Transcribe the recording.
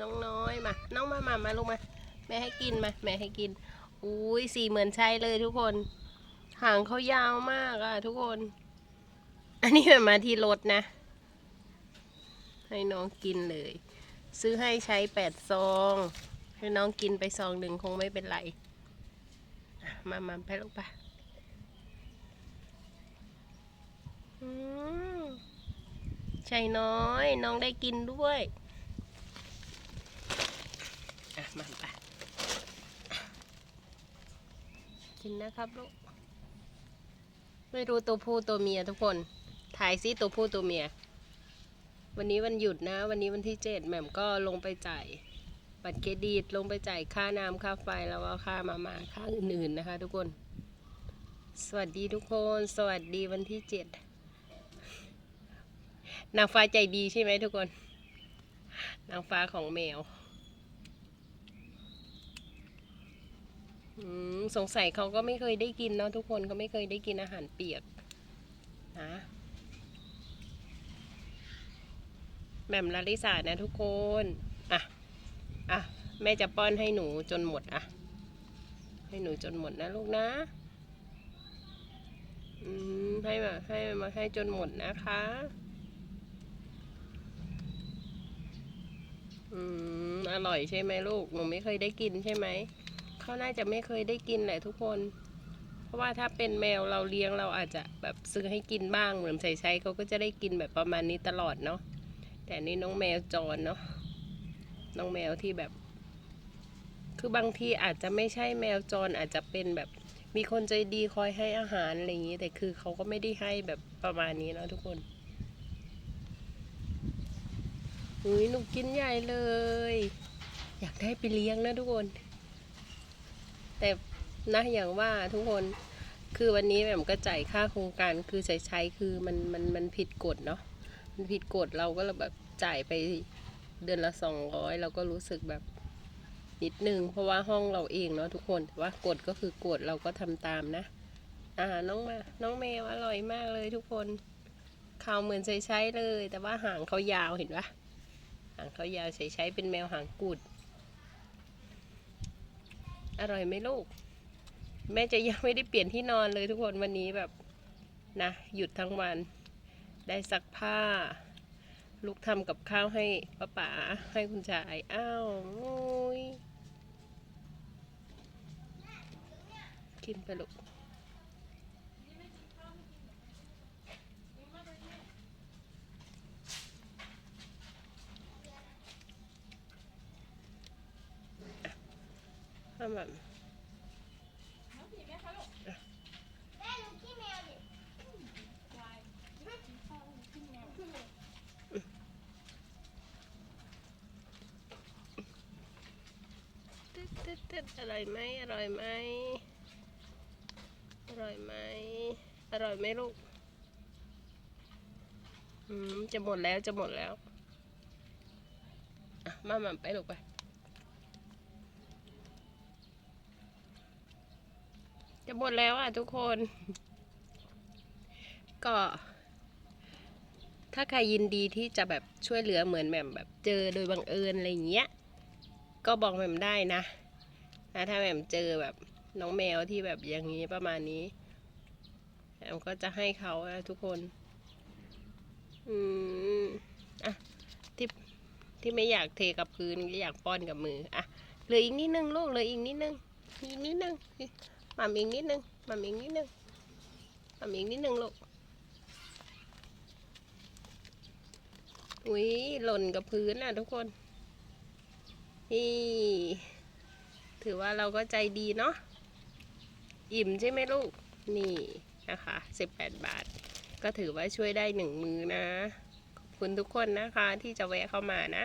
น้องน้อยมา น้องมามามาลูกมา แม่ให้กินมา แม่ให้กิน อุ้ยสีเหมือนใช่เลยทุกคน หางเขายาวมากอะทุกคน อันนี้แบบมาที่รถนะ ให้น้องกินเลย ซื้อให้ใช้แปดซอง ให้น้องกินไปซองหนึ่งคงไม่เป็นไร มามาไปลูกไปอืมใช่น้อย น้องได้กินด้วย มาไปกินนะครับลูก ไม่รู้ตัวผู้ตัวเมียทุกคน ถ่ายซิตัวผู้ตัวเมีย วันนี้วันหยุดนะ วันนี้วันที่เจ็ดแหม่มก็ลงไปจ่ายบัตรเครดิตลงไปจ่ายค่าน้ำค่าไฟแล้วก็ค่ามามาค่าอื่นๆนะคะ ทุกคน สวัสดีทุกคน สวัสดีวันที่เจ็ดนางฟ้าใจดีใช่ไหมทุกคน นางฟ้าของแมว อืม สงสัยเขาก็ไม่เคยได้กินเนาะทุกคนก็ไม่เคยได้กินอาหารเปียกนะแหม่มลาลิสานะทุกคนอะอะแม่จะป้อนให้หนูจนหมดอะ ให้หนูจนหมดนะลูกนะอืมให้มาให้มาให้จนหมดนะคะอืมอร่อยใช่ไหมลูกหนูไม่เคยได้กินใช่ไหม เขาน่าจะไม่เคยได้กินแหละทุกคน เพราะว่าถ้าเป็นแมวเราเลี้ยงเราอาจจะแบบซื้อให้กินบ้างเหมือนใส่ใช้เขาก็จะได้กินแบบประมาณนี้ตลอดเนาะแต่นี่น้องแมวจรเนาะน้องแมวที่แบบ คือบางทีอาจจะไม่ใช่แมวจรอาจจะเป็นแบบมีคนใจดีคอยให้อาหารอะไรอย่างนี้ แต่คือเขาก็ไม่ได้ให้แบบประมาณนี้เนาะทุกคนอุ้ยหนูกินใหญ่เลย อยากได้ไปเลี้ยงนะทุกคน แต่นะอย่างว่าทุกคนคือวันนี้แหม่มก็จ่ายค่าโครงการคือใช้ใช้คือมันมันมันผิดกฎเนาะมันผิดกฎเราก็แบบจ่ายไปเดือนละสองร้อยเราก็รู้สึกแบบนิดนึงเพราะว่าห้องเราเองเนาะทุกคนแต่ว่ากฎก็คือกฎเราก็ทำตามนะ อ่าน้องมา น้องแมวอร่อยมากเลยทุกคนเขาเหมือนใช้ใช้เลย แต่ว่าหางเขายาวเห็นปะหางเขายาวใช้ใช้เป็นแมวหางกุด อร่อยไหมลูก แม่จะยังไม่ได้เปลี่ยนที่นอนเลยทุกคนวันนี้แบบนะหยุดทั้งวัน ได้ซักผ้า ลูกทำกับข้าวให้ป้าป๋าให้คุณชาย อ้าวโอ้ยกินไปลูก ทำแบบแม่หนูขี้แมวดิตึ๊ดตึ๊ดตึ๊ดอร่อยไหมอร่อยไหมอร่อยไหมอร่อยไหมลูกอืมจะหมดแล้วจะหมดแล้วอะมามาไปลูกไป จะหมดแล้วอะทุกคน ก็ ถ้าใครยินดีที่จะแบบช่วยเหลือเหมือนแบบแบบเจอโดยบังเอิญอะไรอย่างเงี้ย ก็บอกแหม่มได้นะนะถ้าแหม่มเจอแบบน้องแมวที่แบบอย่างนี้ประมาณนี้แหม่มก็จะให้เขาอะทุกคน อืม อะ ที่ ที่ไม่อยากเทกับพื้นก็อยากป้อนกับมือ อะ เหลืออีกนิดนึงลูก เหลืออีกนิดนึง อีกนิดนึง ม่ำอีกนิดนึงหม่ำอีกนิดนึงหม่ำอีกนิดนึงลูกอุ้ยหล่นกับพื้นอะทุกคน นี่ ถือว่าเราก็ใจดีเนาะ อิ่มใช่ไหมลูก นี่นะคะ18บาท ก็ถือว่าช่วยได้หนึ่งมือนะ ขอบคุณทุกคนนะคะที่จะแวะเข้ามานะ